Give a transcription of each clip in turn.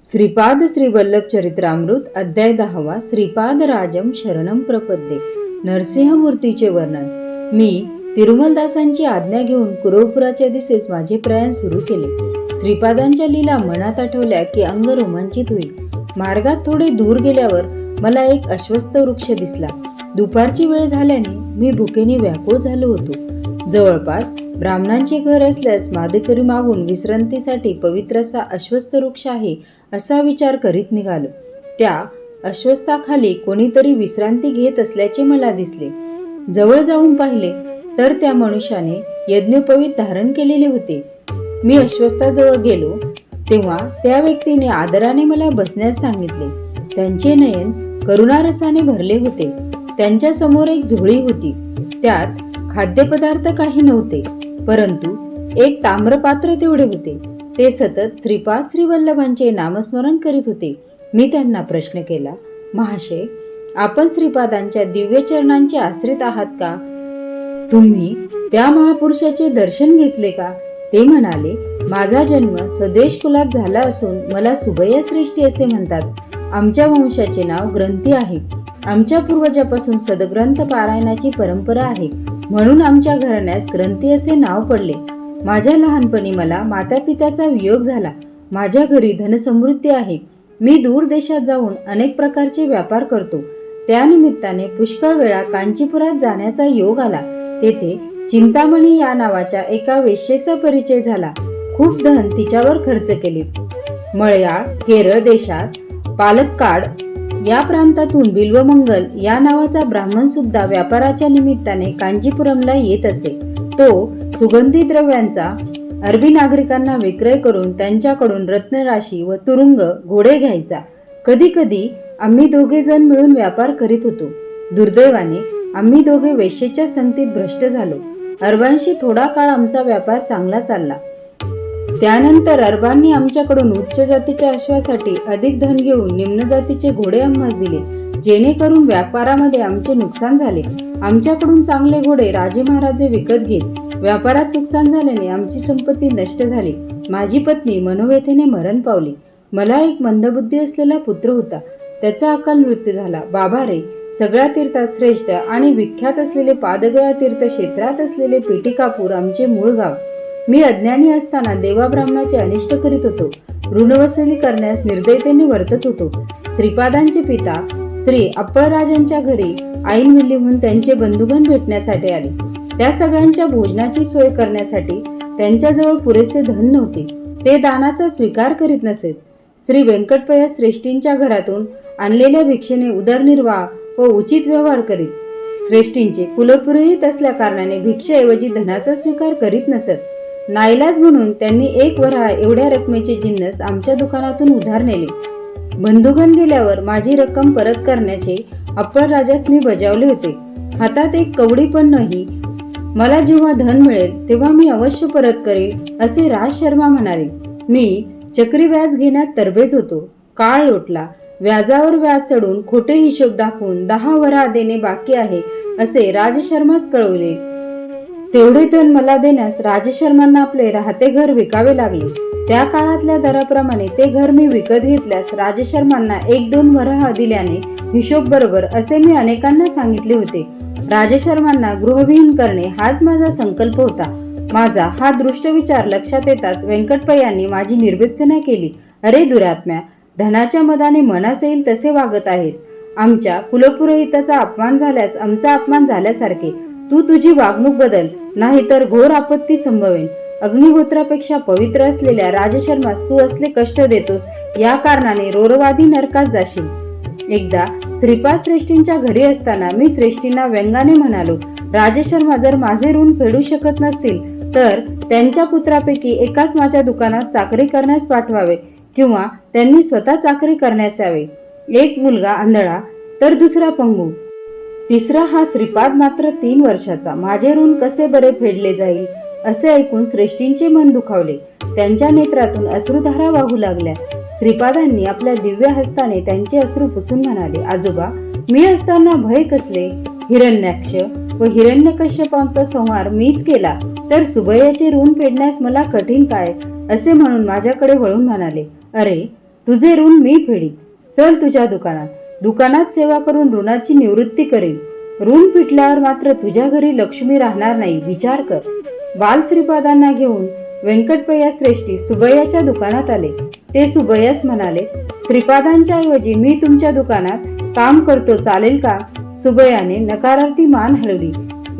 श्रीपाद श्री वल्लभ चरित्रामृत अध्याय दहावा श्रीपाद राजम शरणम प्रपद्ये. नरसिंहमूर्तीचे वर्णन. मी तिरुमलदासांची आज्ञा घेऊन कुरवपुराच्या दिसेस माझे प्रयाण सुरू केले. श्रीपादांच्या लीला मनात आठवल्या की अंग रोमांचित होईल. मार्गात थोडे दूर गेल्यावर मला एक अश्वस्थ वृक्ष दिसला. दुपारची वेळ झाल्याने मी भुकेने व्याकुळ झालो होतो. जवळपास ब्राह्मणांचे घर असल्यास मादेकरी मागून विश्रांतीसाठी पवित्र असा अश्वस्थ वृक्ष आहे असा विचार करीत निघालो. त्या अश्वस्थाखाली कोणीतरी विश्रांती घेत असल्याचे मला दिसले. जवळ जाऊन पाहिले तर त्या मनुष्याने यज्ञोपवीत धारण केलेले होते. मी अश्वस्थाजवळ गेलो तेव्हा त्या व्यक्तीने आदराने मला बसण्यास सांगितले. त्यांचे नयन करुणारसाने भरले होते. त्यांच्यासमोर एक झोळी होती. त्यात खाद्यपदार्थ काही नव्हते. परंतु एक ताम्रपात्र तेवढे होते. ते सतत श्रीपाद श्रीवल्लभांचे नामस्मरण करीत होते. मी त्यांना प्रश्न केला महाशय आपण श्रीपादांच्या दिव्य चरणांचे आश्रित आहात का? तुम्ही त्या महापुरुषाचे दर्शन घेतले का? ते म्हणाले माझा जन्म स्वदेश कुलात झाला असून मला सुभय श्रेष्ठी असे म्हणतात. आमच्या वंशाचे नाव ग्रंथी आहे. आमच्या पूर्वजापासून सदग्रंथ पारायणाची परंपरा आहे. म्हणून आमच्या घराण्यास ग्रंथी असे नाव पडले. माझ्या लहानपणी मला मातापित्याचा वियोग झाला. माझ्या घरी धनसमृद्धी आहे. मी दूर देशात जाऊन अनेक प्रकारचे व्यापार करतो. त्यानिमित्ताने पुष्कळ वेळा कांचीपुरात जाण्याचा योग आला. तेथे चिंतामणी या नावाच्या एका वेश्येचा परिचय झाला. खूप धन तिच्यावर खर्च केले. मळयाळ केरळ देशात पालक्काड या प्रांतातून बिल्वमंगल या नावाचा ब्राह्मण सुद्धा व्यापाराच्या निमित्ताने कांजीपुरमला येत असे. तो सुगंधी द्रव्यांचा अरबी नागरिकांना विक्रय करून त्यांच्याकडून रत्नराशी व तुरुंग घोडे घ्यायचा. कधी कधी आम्ही दोघे जण मिळून व्यापार करीत होतो. दुर्दैवाने आम्ही दोघे वेशेच्या संगतीत भ्रष्ट झालो. अरबांशी थोडा काळ आमचा व्यापार चांगला चालला. त्यानंतर अरबांनी आमच्याकडून उच्च जातीच्या अश्वासाठी अधिक धन घेऊन निम्न जातीचे घोडे आम्हास दिले जेणेकरून व्यापारामध्ये आमचे नुकसान झाले. आमच्याकडून चांगले घोडे राजे महाराजे विकत घेत व्यापारात नुकसान झाल्याने आमची संपत्ती नष्ट झाली. माझी पत्नी मनोव्यथेने मरण पावली. मला एक मंदबुद्धी असलेला पुत्र होता. त्याचा अकाल मृत्यू झाला. बाबा रे सगळ्या तीर्थात श्रेष्ठ आणि विख्यात असलेले पादगया तीर्थ क्षेत्रात असलेले पेटिकापूर आमचे मूळ गाव. मी अज्ञानी असताना देवा ब्राह्मणाचे अनिष्ट करीत होतो. ऋणवसुली करण्यास निर्दयतेने वर्तत होतो. श्रीपादांचे पिता श्री अप्पळराजांच्या घरी ऐन मिल्लीहून त्यांचे बंधुगण भेटण्यासाठी आले. त्या सगळ्यांच्या भोजनाची सोय करण्यासाठी त्यांच्याजवळ पुरेसे धन नव्हते. ते दानाचा स्वीकार करीत नसेत. श्री व्यंकटपया श्रेष्ठींच्या घरातून आणलेल्या भिक्षेने उदरनिर्वाह व उचित व्यवहार करीत. श्रेष्ठींचे कुलपुरोहित असल्या कारणाने भिक्षेऐवजी धनाचा स्वीकार करीत नसत. नाईलाज म्हणून त्यांनी एक वरहा एवढ्या रकमेचे जिन्नस आमच्या दुकानातून उधार नेले बंधुगण गेल्यावर माझी रक्कम परत करण्याचे अप्पळ राजास मी बजावले होते. हातात एक कवडी पण नाही. मला जेव्हा धन मिळेल तेव्हा मी अवश्य परत करेल असे राज शर्मा म्हणाले. मी चक्री व्याज घेण्यात तरबेज होतो. काळ लोटला. व्याजावर व्याज चढून खोटे हिशोब दाखवून दहा वरा देणे बाकी आहे असे राजशर्मास कळवले. तेवढे धन मला देण्यास राजशर्मांना आपले राहते घर विकावे लागले. त्या काळातल्या दराप्रमाणे ते घर मी विकत घेतल्यास राजशर्मांना एक दोन वराह दिल्याने हिशोब बरोबर असे मी अनेकांना सांगितले होते. राजशर्मांना गृहविहीन करणे हाच माझा संकल्प होता. माझा हा दृष्ट विचार लक्षात येताच व्यंकटपय्यांनी माझी निर्वेचना केली. अरे दुरात्म्या धनाच्या मदाने मनास येईल तसे वागत आहेस. आमच्या कुलपुरोहिताचा अपमान झाल्यास आमचा अपमान झाल्यासारखे. तू तुझी वागणूक बदल नाहीतर घोर आपत्ती संभवेल. अग्निहोत्रापेक्षा पवित्र असलेल्या राजशर्मास तू असले कष्ट देतोस या कारणाने रोरवादी नरकात जाशील. एकदा श्रीपाद श्रेष्ठींच्या घरी असताना मी श्रेष्ठींना व्यंगाने म्हणालो राजशर्मा जर माझे ऋण फेडू शकत नसतील तर त्यांच्या पुत्रापैकी एकाच माझ्या दुकानात चाकरी करण्यास पाठवावे किंवा त्यांनी स्वतः चाकरी करण्यास यावे. एक मुलगा आंधळा तर दुसरा पंगू. तिसरा हा श्रीपाद मात्र तीन वर्षाचा. माझे ऋण कसे बरे फेडले जाईल? असे ऐकून श्रेष्ठींचे मन दुखावले. त्यांच्या नेत्रातून अश्रुधारा वाहू लागल्या. श्रीपादांनी आपल्या दिव्य हस्ताने त्यांचे अश्रू पुसून म्हणाले आजोबा मी असताना भय कसले? हिरण्याक्ष व हिरण्यकश्यपांचा संहार मीच केला. तर सुभयाचे ऋण फेडण्यास मला कठीण काय? असे म्हणून माझ्याकडे वळून म्हणाले अरे तुझे ऋण मी फेडी. चल तुझ्या दुकानात. दुकानात सेवा करून ऋणाची निवृत्ती करेल ऋण फिटल्यावर मात्र तुझ्या घरी लक्ष्मी राहणार नाही विचार कर. बाल श्रीपादांना घेऊन व्यंकटपय्या श्रेष्ठी सुबैयाच्या दुकानात आले. ते सुबैयास म्हणाले श्रीपादांच्या ऐवजी मी तुमच्या दुकानात काम करतो चालेल का? सुबैयाने नकारार्थी मान हलवली.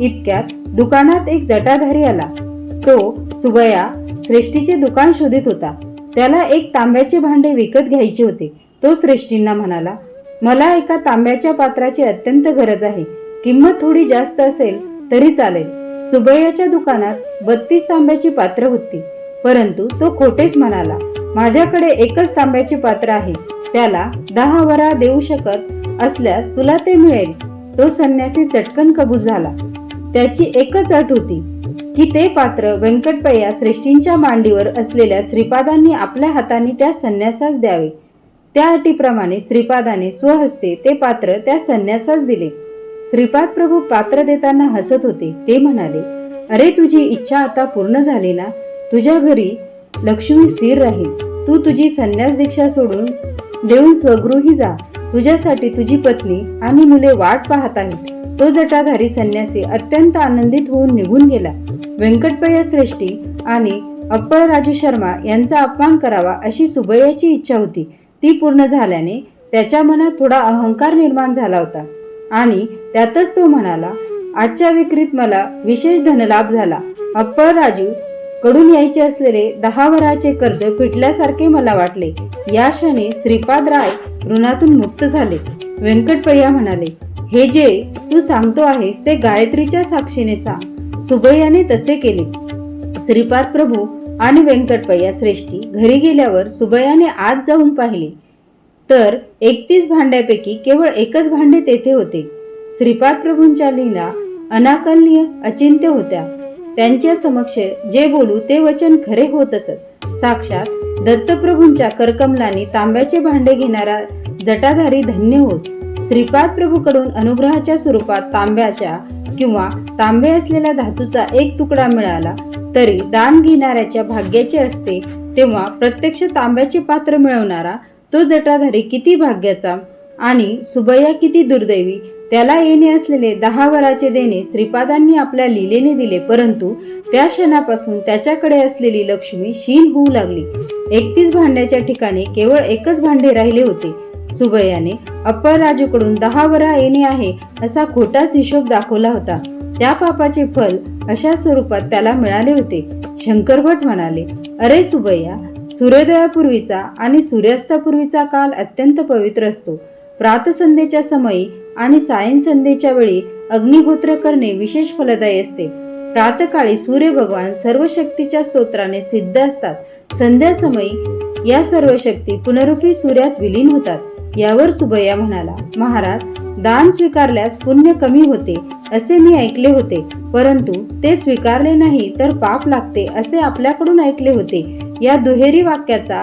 इतक्यात दुकानात एक जटाधारी आला. तो सुबया श्रेष्ठीचे दुकान शोधित होता. त्याला एक तांब्याचे भांडे विकत घ्यायचे होते. तो श्रेष्ठींना म्हणाला मला एका तांब्याच्या पात्राची अत्यंत गरज आहे. किंमत थोडी जास्त असेल तरी चालेल. सुबैयाच्या दुकानात बत्तीस तांब्याची पात्र होती. परंतु तो खोटेच म्हणाला माझ्याकडे एकच तांब्याचे पात्र आहे. त्याला दहा वरा देऊ शकत असल्यास तुला ते मिळेल. तो संन्यासी चटकन कबूल झाला. त्याची एकच अट होती की ते पात्र व्यंकटपय्या श्रेष्ठींच्या मांडीवर असलेल्या श्रीपादांनी आपल्या हाताने त्या संन्यासास द्यावे. त्या अटीप्रमाणे श्रीपादाने स्वहस्ते ते पात्र त्या संन्यासास दिले. श्रीपाद प्रभू पात्र देताना हसत होते. ते म्हणाले अरे तुझी इच्छा आता पूर्ण झाली ना? तुझ्या घरी लक्ष्मी स्थिर राहील. तू तुझी संन्यास दीक्षा सोडून देऊन स्वगृही जा. तुझ्यासाठी तुझी पत्नी आणि मुले वाट पाहत आहेत. तो जटाधारी संन्यासी अत्यंत आनंदित होऊन निघून गेला. व्यंकटपय्या श्रेष्ठी आणि अप्पळ राजू शर्मा यांचा अपमान करावा अशी सुबैयाची इच्छा होती. ती पूर्ण झाल्याने त्याच्या मनात थोडा अहंकार निर्माण झाला होता. आणि त्यातच तो म्हणाला आजच्या विक्रीत मला विशेष धनलाभ झाला. अप्पळ राजू कडून यायचे असलेले दहा वराचे कर्ज फिटल्यासारखे मला वाटले. या क्षणी श्रीपाद राय ऋणातून मुक्त झाले. व्यंकटपय्या म्हणाले हे जे तू सांगतो आहेस ते गायत्रीच्या साक्षीने सांग. सुबैयाने तसे केले. श्रीपाद प्रभू आणि व्यंकटपय्या श्रेष्ठी घरी गेल्यावर सुबयाने आत जाऊन पाहिले. तर एकतीस भांड्यापैकी केवळ एकच भांडे तेथे होते. श्रीपाद प्रभूंच्या लीला अनाकलनीय अचिंत्य होत्या. त्यांच्या समक्ष जे बोलू ते वचन खरे होत असत. साक्षात दत्तप्रभूंच्या करकमलाने तांब्याचे भांडे घेणारा जटाधारी धन्य होत. श्रीपाद प्रभूकडून अनुग्रहाच्या स्वरूपात तांब्याच्या किंवा तांबे असलेल्या धातूचा एक तुकडा मिळाला. तरी दान घेणाऱ्याच्या भाग्याचे असते तेव्हा प्रत्यक्ष तांब्याचे पात्र मिळवणारा तो जटाधारी किती भाग्याचा? आणि सुबैया किती दुर्दैवी? त्याला येणे असलेले दहा वराचे देणे श्रीपादांनी आपल्या लीलेने दिले परंतु त्या क्षणापासून त्याच्याकडे असलेली लक्ष्मी शीन होऊ लागली. एकतीस भांड्याच्या ठिकाणी केवळ एकच भांडे राहिले होते. सुबैयाने अप्पळ राजूकडून दहा वरा येणे आहे असा खोटाच हिशोब दाखवला होता. त्या पापाचे फल अशा स्वरूपात त्याला मिळाले होते. शंकरभट म्हणाले अरे सुबैया सूर्योदयापूर्वीचा आणि सूर्यास्तापूर्वीचा काल अत्यंत पवित्र असतो. प्रातसंध्येच्या समयी आणि सायं संध्येच्या वेळी अग्निहोत्र करणे विशेष फलदायी असते. प्रातकाळी सूर्य भगवान सर्व शक्तीच्या स्तोत्राने सिद्ध असतात. संध्यासमयी या सर्व शक्ती पुनरुपी सूर्यात विलीन होतात. यावर सुबैया म्हणाला महाराज दान स्वीकारल्यास पुण्य कमी होते असे मी ऐकले होते. परंतु ते स्वीकारले नाही तर पाप लागते असे आपल्याकडून ऐकले होते. या दुहेरी वाक्याचा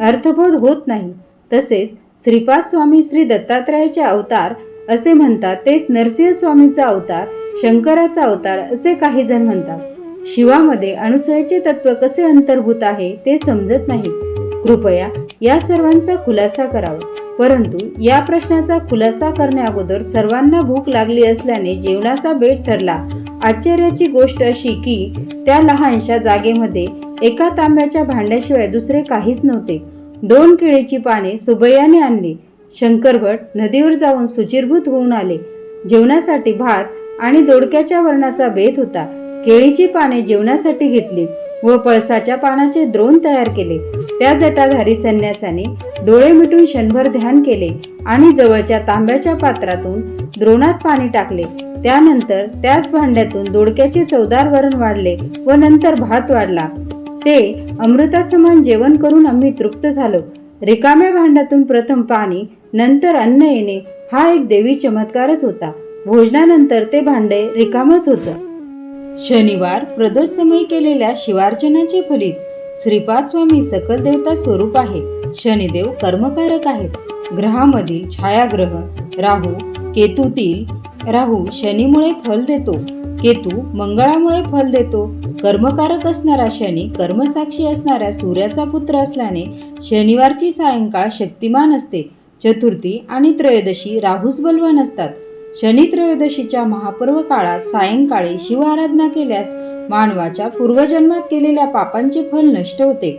अर्थबोध होत नाही. तसेच श्रीपाद स्वामी श्री दत्तात्रयाचे अवतार असे म्हणतात तेच नरसिंह स्वामीचा अवतार शंकराचा अवतार असे काही जण म्हणतात. शिवामध्ये अनुसयाचे तत्व कसे अंतर्भूत आहे ते समजत नाही. कृपया या सर्वांचा खुलासा करावा. परंतु या प्रश्नाचा खुलासा करण्याअगोदर सर्वांना भूक लागली असल्याने जेवणाचा बेट ठरला. आश्चर्याची गोष्ट अशी की त्या लहानशा जागेमध्ये एका तांब्याच्या भांड्याशिवाय दुसरे काहीच नव्हते. दोन केळीची पाने सुबैयाने आणली. शंकरभट नदीवर जाऊन सुचिरभूत होऊन आले. जेवणासाठी भात आणि दोडक्याच्या वर्णाचा बेत होता. केळीची पाने जेवणासाठी घेतली. व पळसाच्या पानाचे द्रोण तयार केले. त्या जटाधारी संन्यासाने डोळे मिटून क्षणभर ध्यान केले आणि जवळच्या तांब्याच्या पात्रातून द्रोणात पाणी टाकले. त्यानंतर त्याच भांड्यातून दोडक्याचे चवदार वरण वाढले व नंतर भात वाढला. ते अमृतासमान जेवण करून आम्ही तृप्त झालो. रिकाम्या भांड्यातून प्रथम पाणी नंतर अन्न येणे हा एक देवी चमत्कारच होता. भोजनानंतर ते भांडे रिकामच होतं. शनिवार प्रदोष समय केलेल्या शिवार्चनाचे फलित श्रीपाद स्वामी सकल देवता स्वरूप आहे. शनिदेव कर्मकारक आहेत. ग्रहामधील छायाग्रह राहू केतूतील राहू शनीमुळे फल देतो. केतू मंगळामुळे फल देतो. कर्मकारक असणारा शनी कर्मसाक्षी असणाऱ्या सूर्याचा पुत्र असल्याने शनिवारची सायंकाळ शक्तिमान असते. चतुर्थी आणि त्रयोदशी राहूस बलवान असतात. शनित्रयोदशीच्या महापूर्व काळात सायंकाळी शिव आराधना केल्यास मानवाच्या पूर्वजन्मात केलेल्या पापांचे फल नष्ट होते.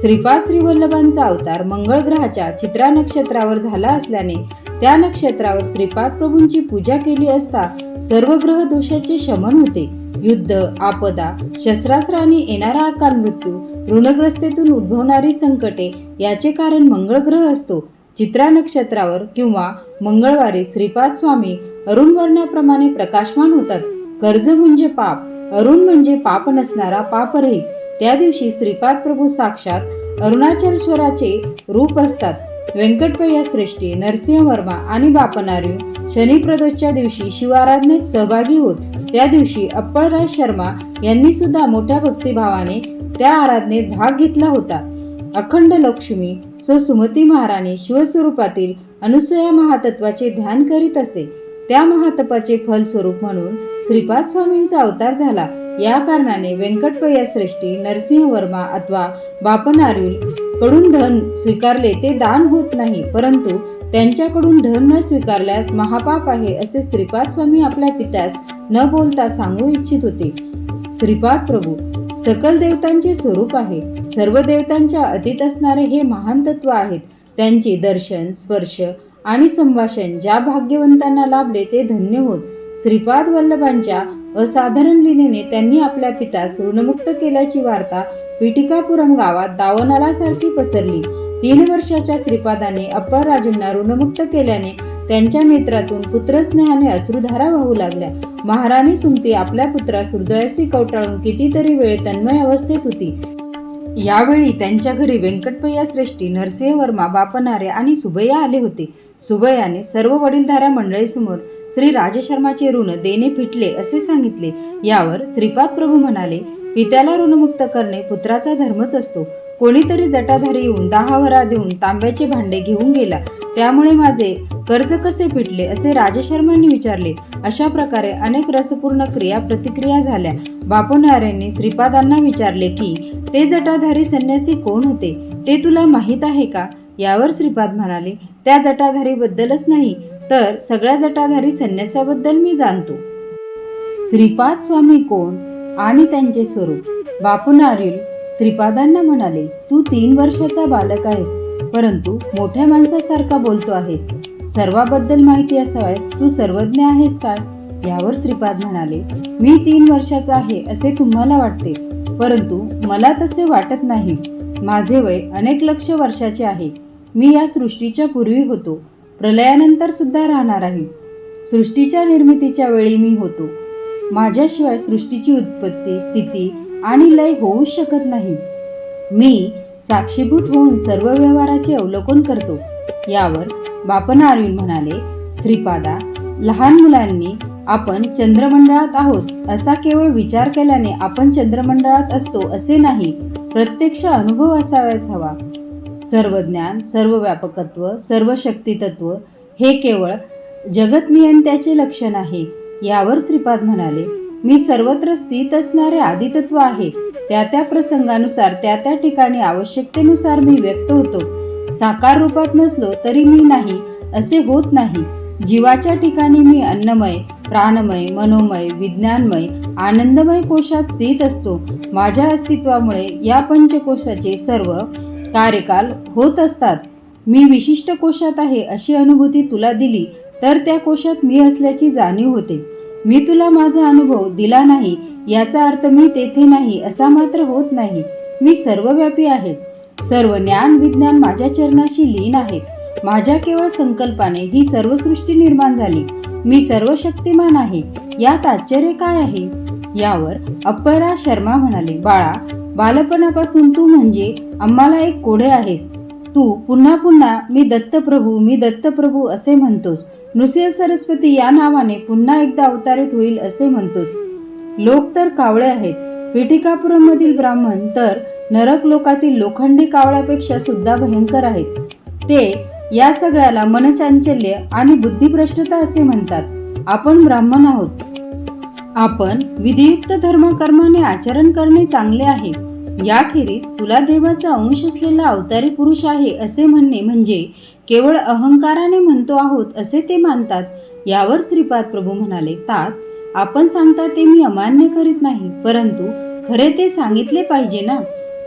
श्रीपाद श्रीवल्लभांचा अवतार मंगळ ग्रहाच्या चित्रा नक्षत्रावर झाला असल्याने त्या नक्षत्रावर श्रीपाद प्रभूंची पूजा केली असता सर्व ग्रह दोषाचे शमन होते. युद्ध आपदा शस्त्रास्त्राने येणारा अकाल मृत्यू ऋणग्रस्तेतून उद्भवणारी संकटे याचे कारण मंगळ ग्रह असतो. चित्रा नक्षत्रावर किंवा मंगळवारी श्रीपाद स्वामी अरुण वर्णाप्रमाणे प्रकाशमान होतात. कर्ज म्हणजे पाप अरुण म्हणजे पाप नसणारा पापरहित. त्या दिवशी श्रीपाद प्रभू साक्षात अरुणाचलेश्वराचे रूप असतात. व्यंकटपय्या श्रेष्ठी नरसिंह वर्मा आणि बापनार्य शनिप्रदोषच्या दिवशी शिवाराधनेत सहभागी होत. त्या दिवशी अप्पळराज शर्मा यांनी सुद्धा मोठ्या भक्तिभावाने त्या आराधनेत भाग घेतला होता. अखंड लक्ष्मी सो सुमती महाराणी शिवस्वरूपातील अनुसया महातत्वाचे ध्यान करीत असे. त्या महातपाचे फलस्वरूप म्हणून श्रीपाद स्वामींचा अवतार झाला. या कारणाने व्यंकटपय्या श्रेष्ठी नरसिंह वर्मा अथवा बापनार्युलकडून धन स्वीकारले ते दान होत नाही. परंतु त्यांच्याकडून धन न स्वीकारल्यास महापाप आहे असे श्रीपाद स्वामी आपल्या पित्यास न बोलता सांगू इच्छित होते. श्रीपाद प्रभू सकल देवतांचे स्वरूप आहे. सर्व देवतांच्या अतीत असणारे हे महान तत्व आहेत. त्यांचे दर्शन स्पर्श आणि संभाषण ज्या भाग्यवंतांना लाभले ते धन्य होत. श्रीपाद वल्लभांच्या असाधारण लिनेने त्यांनी आपल्या पितास ऋणमुक्त केल्याची वार्ता पिटिकापुरम गावात दावनालासारखी पसरली. तीन वर्षाच्या श्रीपादाने अप्पाराजूंना ऋणमुक्त केल्याने त्यांच्या नेत्रातून पुत्रस्नेहाने अश्रुधारा वाहू लागल्या. महाराणी सुमती आपल्या पुत्रास हृदयाशी कवटाळून कितीतरी वेळ तन्मय अवस्थेत होती. यावेळी त्यांच्या घरी व्यंकटपय्या श्रेष्ठी नरसिंह वर्मा बापनारे आणि सुबैया आले होते. सुबैयाने सर्व वडीलधाऱ्या मंडळीसमोर श्री राजशर्माचे ऋण देणे फिटले असे सांगितले. यावर श्रीपाद प्रभू म्हणाले पित्याला ऋणमुक्त करणे पुत्राचा धर्मच असतो. कोणीतरी जटाधारी येऊन दहा वरा देऊन तांब्याचे भांडे घेऊन गेला. त्यामुळे माझे कर्ज कसे फिटले असे राजशर्मांनी विचारले. अशा प्रकारे अनेक रसपूर्ण क्रिया प्रतिक्रिया झाल्या. बापनाऱ्यांनी श्रीपादांना विचारले की ते जटाधारी संन्यासी कोण होते? ते तुला माहीत आहे का? यावर श्रीपाद म्हणाले त्या जटाधारीबद्दलच नाही. तर सगळ्या जटाधारी संन्यासाबद्दल मी जाणतो. श्रीपाद स्वामी कोण आणि त्यांचे स्वरूप? बापुनारील श्रीपादांना म्हणाले तू तीन वर्षाचा बालक आहेस परंतु मोठ्या माणसासारखा बोलतो आहेस. सर्वाबद्दल माहिती असाव्यास तू सर्वज्ञ आहेस काय यावर श्रीपाद म्हणाले मी तीन वर्षाचा आहे असे तुम्हाला वाटते. परंतु मला तसे वाटत नाही. माझे वय अनेक लक्ष वर्षाचे आहे. मी या सृष्टीच्या पूर्वी होतो. प्रलयानंतर सुद्धा राहणार आहे. सृष्टीच्या निर्मितीच्या वेळी मी होतो. माझ्याशिवाय सृष्टीची उत्पत्ती स्थिती आणि लय होऊ शकत नाही. मी साक्षीभूत होऊन सर्व व्यवहाराचे अवलोकन करतो. यावर बापनार्युल म्हणाले श्रीपादा लहान मुलांनी आपण चंद्रमंडळात आहोत असा केवळ विचार केल्याने आपण चंद्रमंडळात असतो असे नाही. प्रत्यक्ष अनुभव असाव्यास हवा. सर्व ज्ञान सर्व व्यापकत्व सर्व शक्तितत्व हे केवळ जगत नियंत्याचे लक्षण आहे. यावर श्रीपाद म्हणाले मी सर्वत्र स्थित असणारे आदितत्व आहे. त्या त्या प्रसंगानुसार त्या त्या ठिकाणी आवश्यकतेनुसार मी व्यक्त होतो. साकार रूपात नसलो तरी मी नाही असे होत नाही. जीवाच्या ठिकाणी मी अन्नमय प्राणमय मनोमय विज्ञानमय आनंदमय कोशात स्थित असतो. माझ्या अस्तित्वामुळे या पंचकोशाचे सर्व कार्यकाल होत असतात. मी विशिष्ट कोशात आहे अशी अनुभूती तुला दिली तर त्या कोशात मी असल्याची जाणीव होते. मी तुला माझा अनुभव दिला नाही याचा अर्थ मी तेथे नाही असा मात्र होत नाही. मी सर्वव्यापी आहे. सर्व ज्ञान विज्ञान माझ्या चरणाशी लीन आहेत. माझ्या केवळ संकल्पाने ही सर्व सृष्टी निर्माण झाली. मी सर्व शक्तिमान आहे. यात आश्चर्य काय आहे? यावर अप्परा शर्मा म्हणाले बाळा बालपणापासून तू म्हणजे आम्हाला एक कोडे आहेस. तू पुन्हा पुन्हा मी दत्तप्रभू मी दत्तप्रभू असे म्हणतोस. नृसिंह सरस्वती या नावाने पुन्हा एकदा अवतारित होईल असे म्हणतोस. लोक तर कावळे आहेत. पिठिकापुरममधील ब्राह्मण तर नरक लोकातील लोखंडी कावळ्यापेक्षा सुद्धा भयंकर आहेत. ते या सगळ्याला मनचांचल्य आणि बुद्धिभ्रष्टता असे म्हणतात. आपण ब्राह्मण आहोत. आपण विधियुक्त धर्मकर्माने आचरण करणे चांगले आहे. याखेरीज तुला देवाचा अंश असलेला अवतारी पुरुष आहे असे म्हणणे म्हणजे केवळ अहंकाराने म्हणतो आहोत असे ते मानतात. यावर श्रीपाद प्रभू म्हणाले तात आपण सांगता ते मी अमान्य करीत नाही परंतु खरे ते सांगितले पाहिजे ना?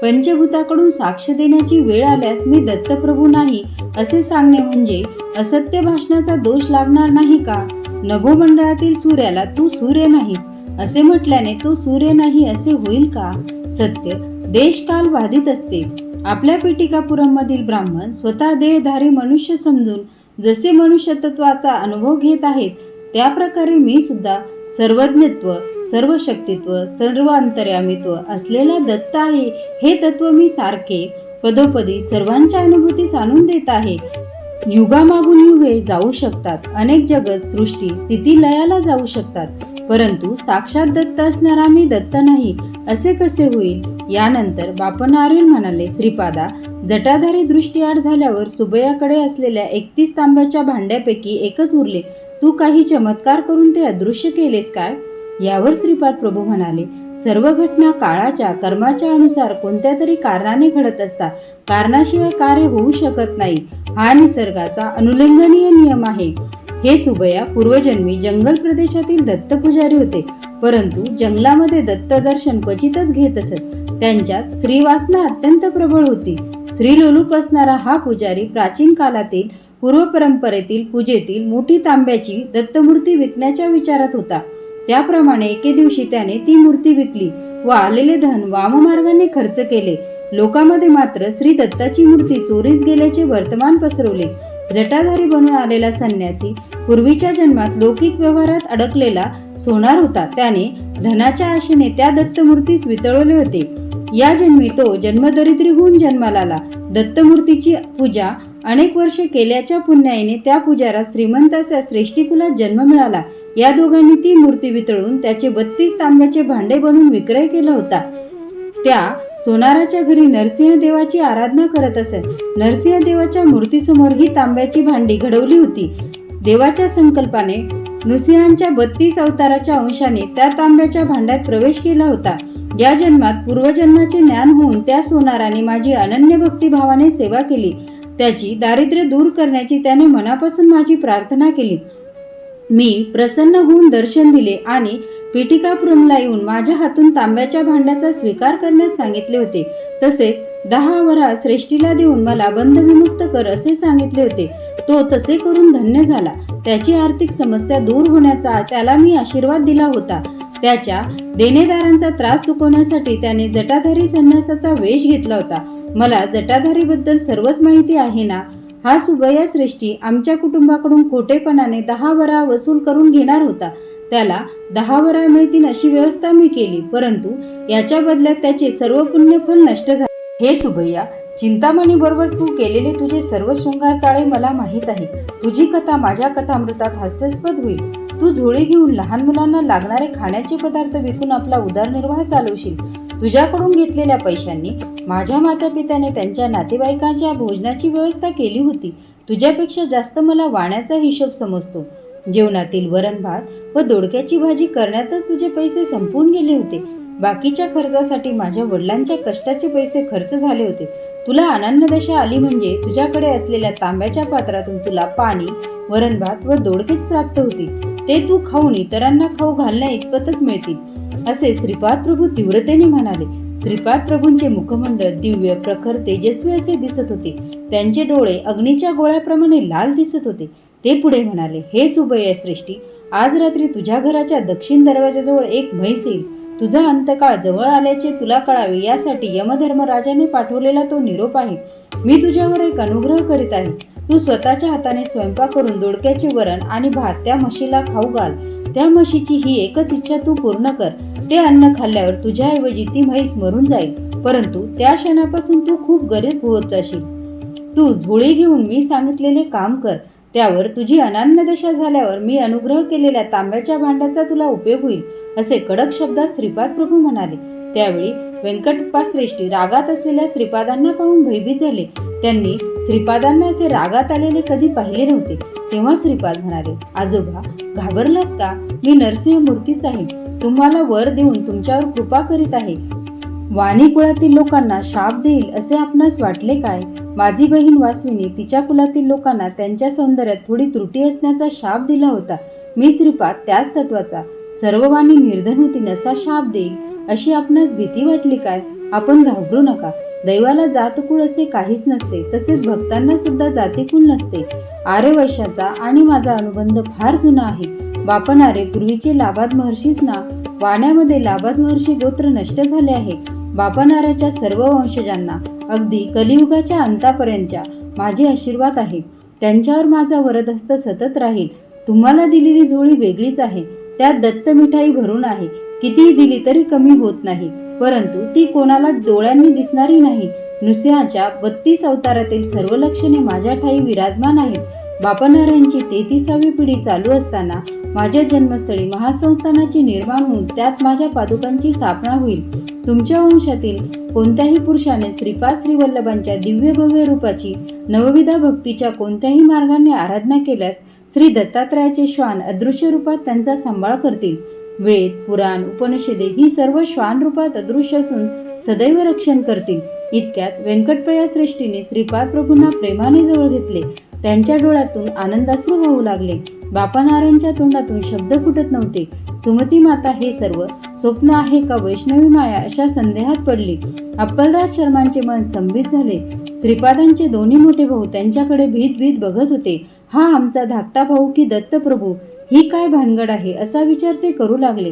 पंचभूताकडून साक्ष देण्याची वेळ आल्यास मी दत्तप्रभू नाही असे सांगणे म्हणजे असत्य भाषणाचा दोष लागणार नाही का? नभोमंडळातील सूर्याला तू सूर्य नाहीस असे म्हटल्याने तो सूर्य नाही असे होईल का? सत्य देशकाल बाधित असते. आपल्या पीटिकापुरममधील ब्राह्मण स्वतः देहधारी मनुष्य समजून जसे मनुष्यतत्वाचा अनुभव घेत आहेत त्या प्रकारे मी सुद्धा सर्वज्ञत्व सर्व शक्तित्व सर्व अंतर्यामित्व असलेला दत्त आहे हे तत्व मी सारखे पदोपदी सर्वांच्या अनुभूतीस आणून देत आहे. युगामागून युगे जाऊ शकतात अनेक जगत सृष्टी स्थिती लयाला जाऊ शकतात परंतु साक्षात दत्त असणारा मी दत्त नाही असे कसे होईल? यानंतर बापनारायण म्हणाले श्रीपादा जटाधारी दृष्टीआड झाल्यावर सुबयाकडे असलेल्या एकतीस तांब्याच्या भांड्यापैकी एकच उरले. तू काही चमत्कार करून ते अदृश्य केलेस काय? यावर श्रीपाद प्रभू म्हणाले सर्व घटना काळाच्या कर्माच्या अनुसार कोणत्या तरी कारणाने घडत असतात कारणाशिवाय कार्य होऊ शकत नाही. हा निसर्गाचा अनुलंघनीय नियम आहे. हे सुबया पूर्वजन्मी जंगल प्रदेशातील दत्त पुजारी होते. परंतु जंगलामध्ये दत्त दर्शन क्वचितच घेत असत. त्यांच्यात श्रीवासना अत्यंत प्रबळ होती. श्रीलोलूप असणारा हा पुजारी प्राचीन कालातील पूर्व परंपरेतील पूजेतील मोठी तांब्याची दत्तमूर्ती विकण्याच्या विचारात होता. त्याप्रमाणे एके दिवशी त्याने ती मूर्ती विकली व आलेले धन वाममार्गाने खर्च केले. लोकांमध्ये मात्र श्री दत्ताची मूर्ती चोरीस गेल्याचे वर्तमान पसरवले. जटाधारी बनून आलेला संन्यासी पूर्वीच्या जन्मात लौकिक व्यवहारात अडकलेला सोनार होता. त्याने धनाच्या आशेने त्या दत्तमूर्तीस वितळवले होते. या जन्मी तो जन्मदरिद्री होऊन जन्माला आला. दत्तमूर्तीची पूजा अनेक वर्षे केल्याच्या पुण्याईने त्या पुजारा श्रीमंताच्या श्रेष्ठीकुलात जन्म मिळाला. या दोघांनी ती मूर्ती वितळून त्याचे बत्तीस तांब्याचे भांडे बनवून विक्रय केला होता. त्या सोनाराच्या घरी नरसिंह देवाची आराधना करत असत नरसिंह देवाच्या मूर्तीसमोर ही तांब्याची भांडी घडवली होती. देवाच्या संकल्पाने नृसिंहांच्या बत्तीस अवताराच्या अंशाने त्या तांब्याच्या भांड्यात प्रवेश केला होता. या जन्मात पूर्वजन्माचे ज्ञान होऊन त्या सोनाराने माझी अनन्य भक्तिभावाने सेवा केली त्याची दारिद्र्य दूर करण्याची त्याने मनापासून माझी प्रार्थना केली. मी प्रसन्न होऊन दर्शन दिले आणि पिटिकापुरमला येऊन माझ्या हातून तांब्याच्या भांड्याचा स्वीकार करण्यास सांगितले होते. तसेच दहा वरा श्रेष्ठीला देऊन मला बंधविमुक्त कर असे सांगितले होते. तो तसे करून धन्य झाला. त्याची आर्थिक समस्या दूर होण्याचा त्याला मी आशीर्वाद दिला होता. त्याच्या देणेदारांचा त्रास चुकवण्यासाठी त्याने जटाधारी संन्यासाचा वेश घेतला होता. मला जटाधारीबद्दल सर्वच माहिती आहे ना? हा सुबया श्रेष्ठी आमच्या कुटुंबाकडून खोटेपणाने दहा वरा वसूल करून घेणार होता. त्याला दहा वरा मिळतील अशी व्यवस्था मी केली परंतु याच्या बदल्यात त्याचे सर्व पुण्यफल नष्ट झाले. हे सुभैया चिंतामणीबरोबर तू केलेले तुझे सर्व शृंगार चाळे मला माहीत आहे तुझी कथा माझ्या कथामृतात हास्यास्पद होईल. तू झोळी घेऊन लहान मुलांना लागणारे खाण्याचे पदार्थ विकून आपला उदरनिर्वाह चालवशील. तुझ्याकडून घेतलेल्या पैशांनी माझ्या मातापित्याने त्यांच्या नातेवाईकांच्या भोजनाची व्यवस्था केली होती. तुझ्यापेक्षा जास्त मला वाण्याचा हिशोब समजतो. जेवणातील वरण भात व दोडक्याची भाजी करण्यातच तुझे पैसे संपून गेले होते. बाकीच्या खर्चासाठी माझ्या वडिलांच्या कष्टाचे पैसे खर्च झाले होते. तुला अनन्यदशा आली म्हणजे तुझ्याकडे असलेल्या तांब्याच्या पात्रातून तुला पाणी वरण भात व दोडकेच प्राप्त होते. ते तू खाऊन इतरांना खाऊ घालण्या इतपतच मिळतील असे श्रीपाद प्रभू तीव्रतेने म्हणाले. श्रीपाद प्रभूंचे मुखमंडळ दिव्य प्रखर तेजस्वी असे दिसत होते. त्यांचे डोळे अग्नीच्या गोळ्याप्रमाणे लाल दिसत होते. ते पुढे म्हणाले हे सुबय श्रेष्ठी आज रात्री तुझ्या घराच्या दक्षिण दरवाजाजवळ एक म्हैस येईल. तुझा अंतकाळ जवळ आल्याचे तुला कळावे यासाठी यमधर्मराजाने पाठवलेला तो निरोप आहे. मी तुझ्यावर एक अनुग्रह करीत आहे. तू स्वतःच्या हाताने स्वयंपाक करून दोडक्याचे वरण आणि भात त्या म्हशीला खाऊ घाल. त्या म्हशीची ही एकच इच्छा तू पूर्ण कर. ते अन्न खाल्ल्यावर तुझ्याऐवजी ती म्हैस मरून जाईल. परंतु त्या क्षणापासून तू खूप गरीब होत जाशील. तू झोळी घेऊन मी सांगितलेले काम कर. त्यावर तुझी अनान्यदशा झाल्यावर मी अनुग्रह केलेल्या तांब्याच्या भांड्याचा तुला उपयोग होईल असे कडक शब्दात श्रीपाद प्रभू म्हणाले. त्यावेळी व्यंकटप्पा श्रेष्ठी रागात असलेल्या श्रीपादांना पाहून भयभीत झाले. त्यांनी श्रीपादांना असे रागात आलेले कधी पाहिले नव्हते तेव्हा श्रीपाद म्हणाले आजोबा घाबरलात का? मी नरसिंह मूर्तीच आहे तुम्हाला वर देऊन तुमच्यावर कृपा करीत आहे. वाणी कुळातील लोकांना शाप देईल असे आपणास वाटले काय? माझी बहीण वासविनी तिच्या कुलातील लोकांना त्यांच्या सौंदर्यात थोडी त्रुटी असण्याचा शाप दिला होता. मी श्रीपाद त्याच तत्वाचा सर्ववाणी निर्धन होती नसा शाप देईल अशी आपणास भीती वाटली काय? आपण घाबरू नका. दैवाला जातकुळ असे काहीच नसते तसेच भक्तांना सुद्धा जातीकुल नसते. आरे वैशाचा आणि माझा अनुबंध फार जुना आहे. बापणारे पूर्वीचे लाभात महर्षीच ना वाण्यामध्ये लाभात महर्षी गोत्र नष्ट झाले आहे. बापनाऱ्याच्या सर्व वंशजांना अगदी कलियुगाच्या अंतापर्यंतच्या माझे आशीर्वाद आहे. त्यांच्यावर माझा वरदहस्त सतत राहील. तुम्हाला दिलेली जोळी वेगळीच आहे. त्यात दत्त मिठाई भरून आहे. कितीही दिली तरी कमी होत नाही. परंतु ती कोणाला डोळ्यांनी दिसणारी नाही. नृसिंहाच्या बत्तीस अवतारातील सर्व लक्षणे माझ्या ठाई विराजमान आहेत. बापनारायणची तेहतीसावी पिढी चालू असताना माझ्या जन्मस्थळी महासंस्थानाचे निर्माण होऊन त्यात माझ्या पादुकांची स्थापना होईल. तुमच्या वंशातील कोणत्याही पुरुषाने श्रीपाद श्रीवल्लभांच्या दिव्य भव्य रूपाची नवविधा भक्तीच्या कोणत्याही मार्गाने आराधना केल्यास श्री दत्तात्रयाचे श्वान अदृश्य रूपात त्यांचा सांभाळ करतील. वेद पुराण उपनिषदे ही सर्व श्वान रूपात अदृश्य असून सदैव रक्षण करतील. इतक्यात व्यंकटप्रया श्रेष्ठीने श्रीपाद प्रभूंना प्रेमाने जवळ घेतले. त्यांच्या डोळ्यातून आनंदाश्रू वाहू लागले. बापानाऱ्यांच्या तोंडातून शब्द फुटत नव्हते. सुमती माता हे सर्व स्वप्न आहे का वैष्णवी माया अशा संदेहात पडली. अप्पलराज शर्मांचे मन स्तंभित झाले. श्रीपादांचे दोन्ही मोठे भाऊ त्यांच्याकडे भीत भीत बघत होते. हा आमचा धाकटा भाऊ की दत्तप्रभू ही काय भानगड आहे असा विचार ते करू लागले.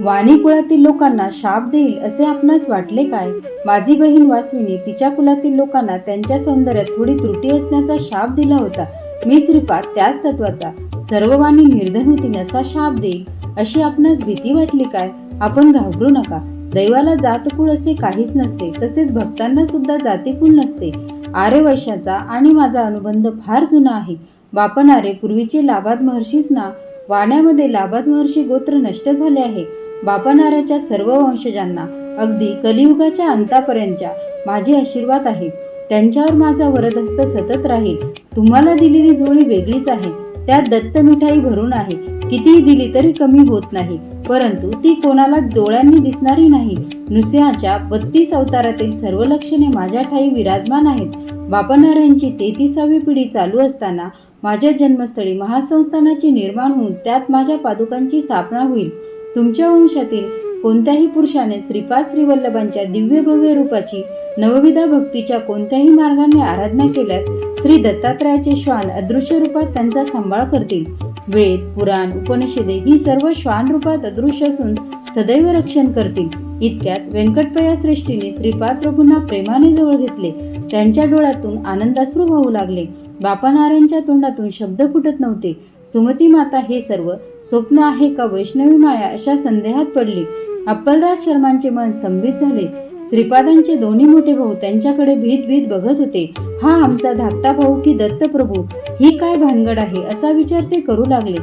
वाणी कुळातील लोकांना शाप देईल असे आपणास वाटले काय? माझी बहीण वासविनी तिच्या कुलातील लोकांना त्यांच्या सौंदर्यात थोडी त्रुटी असण्याचा शाप दिला होता. मी श्रीपाद त्याच तत्वाचा सर्ववाणी निर्धन होती नसा शाप देईल अशी आपणास भीती वाटली काय? आपण घाबरू नका. दैवाला जातकुळ असे काहीच नसते तसेच भक्तांना सुद्धा जातीकुळ नसते. आरे वैशाचा आणि माझा अनुबंध फार जुना आहे. बापणारे पूर्वीचे लाभात महर्षीच ना वाण्यामध्ये लाभात महर्षी गोत्र नष्ट झाले आहे. बापणाऱ्याच्या सर्व वंशजांना अगदी कलियुगाच्या अंतापर्यंतच्या माझे आशीर्वाद आहे त्यांच्यावर माझा वरदहस्त सतत राहील. तुम्हाला दिलेली जोडी वेगळीच आहे. त्यात दत्त मिठाई भरून आहे. कितीही दिली तरी कमी होत नाही. परंतु ती कोणाला डोळ्यांनी दिसणारी नाही. नृसिंहाच्या बत्तीस अवतारातील सर्व लक्षणे माझ्या ठाई विराजमान आहेत. बापनारायणची तेहतीसावी पिढी चालू असताना माझ्या जन्मस्थळी महासंस्थानाचे निर्माण होऊन त्यात माझ्या पादुकांची स्थापना होईल. तुमच्या वंशातील कोणत्याही पुरुषाने श्रीपाद श्रीवल्लभांच्या दिव्य भव्य रूपाची नवविधा भक्तीच्या कोणत्याही मार्गाने आराधना केल्यास श्री दत्तात्रयाचे श्वान अदृश्य रूपात त्यांचा सांभाळ करतील. वेद पुराण उपनिषदे ही सर्व श्वान रूपात अदृश्य असून सदैव रक्षण करतील. इतक्यात व्यंकटप्रया श्रेष्ठीने श्रीपाद प्रभूंना प्रेमाने जवळ घेतले. त्यांच्या डोळ्यातून आनंदाश्रू वाहू लागले. बापानारायणच्या तोंडातून शब्द फुटत नव्हते. सुमती माता हे सर्व स्वप्न आहे का वैष्णवी माया अशा संदेहात पडली? अप्पलराज शर्मांचे मन स्तंभित झाले. श्रीपादांचे दोन्ही मोठे भाऊ त्यांच्याकडे भीत भीत बघत होते. हा आमचा धाकटा भाऊ की दत्तप्रभू? ही काय भानगड आहे असा विचार ते करू लागले.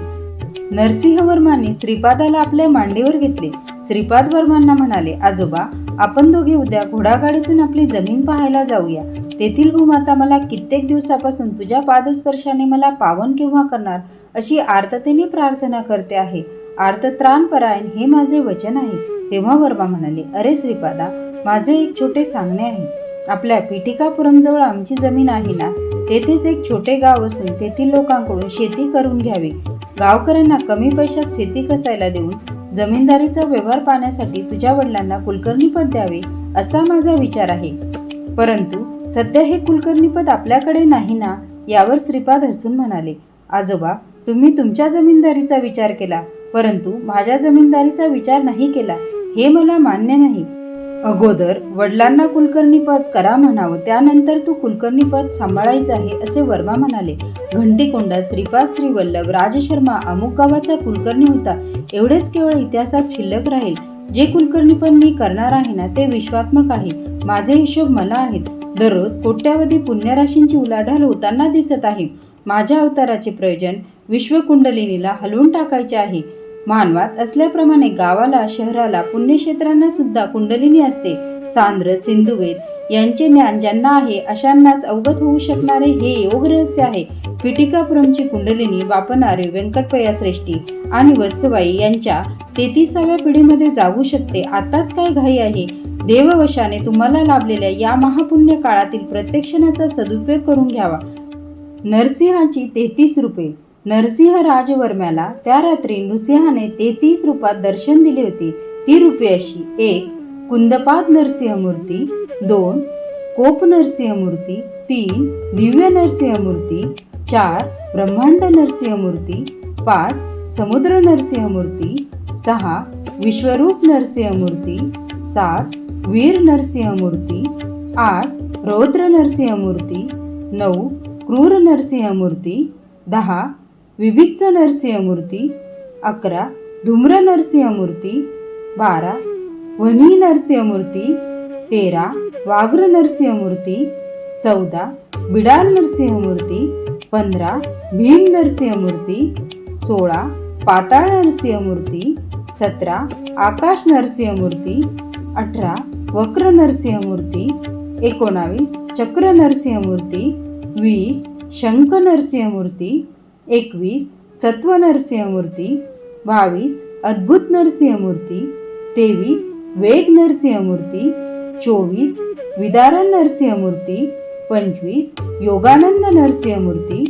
नरसिंहवर्माने श्रीपादाला आपल्या मांडीवर घेतले. श्रीपाद वर्मांना म्हणाले आजोबा आपण दोघे उद्या घोडागाडीतून आपली जमीन पाहायला जाऊया. तेथील भूमाता मला कित्येक दिवसापासून तुझ्या पादस्पर्शाने मला पावन केव्हा करणार अशी आर्ततेने प्रार्थना करते आहे. आर्तत्राणपरायण हे माझे वचन आहे. तेव्हा वर्मा म्हणाले अरे श्रीपादा माझे एक छोटे सांगणे आहे. आपल्या पिटिकापुरमजवळ आमची जमीन आहे ना तेथेच एक छोटे गाव असून तेथील लोकांकडून शेती करून घ्यावी. गावकऱ्यांना कमी पैशात शेती कसायला देऊन जमीनदारीचा व्यवहार पाहण्यासाठी तुझ्या वडिलांना कुलकर्णीपद द्यावे असा माझा विचार आहे. परंतु सध्या हे कुलकर्णीपद आपल्याकडे नाही ना यावर श्रीपाद हसून म्हणाले आजोबा तुम्ही तुमच्या जमीनदारीचा विचार केला परंतु माझ्या जमीनदारीचा विचार नाही केला हे मला मान्य नाही. अगोदर वडिलांना कुलकर्णी पद करा म्हणावं त्यानंतर तू कुलकर्णी पद सांभाळायचं आहे असे वर्मा म्हणाले. घंटीकोंडा श्रीपाद श्रीवल्लभ राजशर्मा अमुक गावाचा कुलकर्णी होता. एवढेच केवळ इतिहासात शिल्लक राहील. जे कुलकर्णी पण मी करणार आहे ना ते विश्वात्मक आहे. माझे हिशोब मला आहेत. दररोज कोट्यावधी पुण्यराशींची उलाढाल होताना दिसत आहे. माझ्या अवताराचे प्रयोजन विश्वकुंडलिनीला हलवून टाकायचे आहे. मानवात असल्याप्रमाणे गावाला शहराला पुण्यक्षेत्रांना सुद्धा कुंडलिनी असते. सांद्र सिंधुवेद यांचे ज्ञान ज्यांना आहे अशांनाच अवगत होऊ शकणारे हे योग रहस्य आहे. पिटिकापुरमची कुंडलिनी वापरणारे व्यंकटपया श्रेष्ठी आणि वत्सबाई यांच्या तेहतीसाव्या पिढीमध्ये जागू शकते. आताच काय घाई आहे? देववशाने तुम्हाला लाभलेल्या या महापुण्य काळातील प्रत्यक्षणाचा सदुपयोग करून घ्यावा. नरसिंहाची तेहतीस रुपये नरसिंह राजवर्म्याला त्या रात्री नृसिंहाने तेहतीस रूपात दर्शन दिले होते. ती रूपे अशी. एक कुंदपाद नरसिंहमूर्ती. दोन कोप नरसिंह मूर्ती तीन दिव्य नरसिंह मूर्ती चार ब्रह्मांड नरसिंह मूर्ती पाच समुद्र नरसिंह मूर्ती सहा विश्वरूप नरसिंह मूर्ती सात वीर नरसिंह मूर्ती आठ रौद्र नरसिंह मूर्ती नऊ क्रूर नरसिंह मूर्ती दहा विभिच्च नरसिंहमूर्ती अकरा धूम्र नरसिंहमूर्ती बारा वनी नरसिंहमूर्ती तेरा वाघ्र नरसिंहमूर्ती चौदा बिडाल नरसिंहमूर्ती पंधरा भीम नरसिंहमूर्ती सोळा पाताळ नरसिंहमूर्ती सतरा आकाश नरसिंहमूर्ती अठरा वक्र नरसिंहमूर्ती एकोणावीस चक्र नरसिंहमूर्ती वीस शंख नरसिंहमूर्ती एकवीस सत्व नरसिंहमूर्ती बावीस अद्भुत नरसिंहमूर्ती तेवीस वेग नरसिंहमूर्ती चोवीस विदारण नरसिंहमूर्ती पंचवीस योगानंद नरसिंहमूर्ती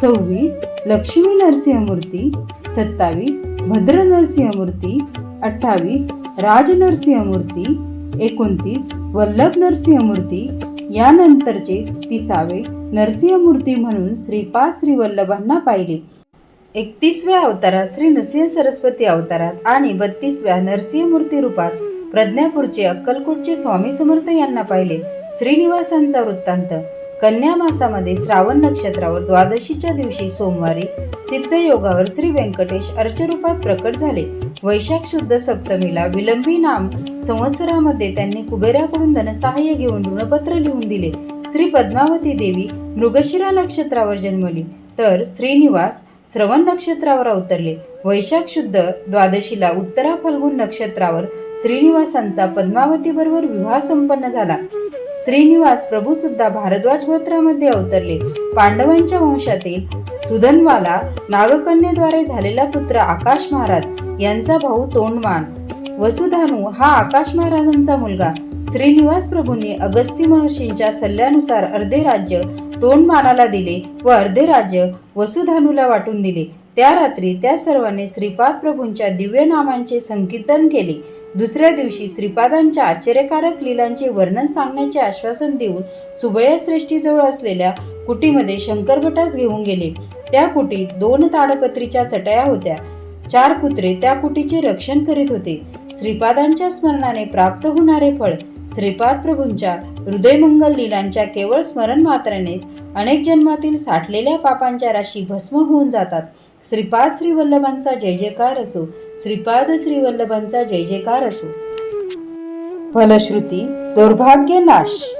सव्वीस लक्ष्मी नरसिंहमूर्ती सत्तावीस भद्र नरसिंहमूर्ती अठ्ठावीस राज नरसिंहमूर्ती एकोणतीस वल्लभ नरसिंहमूर्ती यानंतरचे तिसावे नरसिंहमूर्ती म्हणून श्रीपाद श्रीवल्लभांना पाहिले. एकतीसव्या अवतारात श्री नरसिंह सरस्वती अवतारात आणि बत्तीसव्या नरसिंहमूर्ती रूपात प्रज्ञापूरचे अक्कलकोटचे स्वामी समर्थ यांना पाहिले. श्रीनिवासांचा वृत्तांत. कन्या मासामध्ये श्रावण नक्षत्रावर द्वादशीच्या दिवशी सोमवारी सिद्ध योगावर श्री व्यंकटेश अर्चरूपात प्रकट झाले. वैशाख शुद्ध सप्तमीला विलंबी नाम संवत्सरामध्ये त्यांनी कुबेराकडून धनसहाय्य घेऊन ऋणपत्र लिहून दिले. श्री पद्मावती देवी मृगशिरा नक्षत्रावर जन्मली. तर श्रीनिवास श्रवण नक्षत्रावर अवतरले. वैशाख शुद्ध द्वादशीला उत्तरा फाल्गुन नक्षत्रावर श्रीनिवासांचा पद्मावती बरोबर विवाह संपन्न झाला. श्रीनिवास प्रभू सुद्धा भारद्वाज गोत्रामध्ये अवतरले. पांडवांच्या वंशातील सुधनवाला नागकन्येद्वारे झालेला पुत्र आकाश महाराज यांचा भाऊ तोंडमान वसुधानू हा आकाश महाराजांचा मुलगा. श्रीनिवास प्रभूंनी अगस्ती महर्षींच्या सल्ल्यानुसार अर्धे राज्य तोंडमानाला दिले व अर्धे राज्य वसुधानूला वाटून दिले. त्या रात्री त्या सर्वांनी श्रीपाद प्रभूंच्या दिव्य नामांचे संकीर्तन केले. दुसऱ्या दिवशी श्रीपादांच्या आश्चर्यकारक लीलांचे वर्णन सांगण्याचे आश्वासन देऊन सुबया श्रेष्ठीजवळ असलेल्या कुटीमध्ये शंकरभटास घेऊन गेले. त्या कुटीत दोन ताडपत्रीच्या चटया होत्या. चार कुत्रे त्या कुटीचे रक्षण करीत होते. श्रीपादांच्या स्मरणाने प्राप्त होणारे फळ श्रीपाद प्रभूंच्या हृदयमंगल लीलांच्या केवळ स्मरण मात्रानेच अनेक जन्मातील साठलेल्या पापांच्या राशी भस्म होऊन जातात. श्रीपाद श्रीवल्लभांचा जय जयकार असो. श्रीपाद श्रीवल्लभांचा जय जयकार असो. फलश्रुती दुर्भाग्य नाश.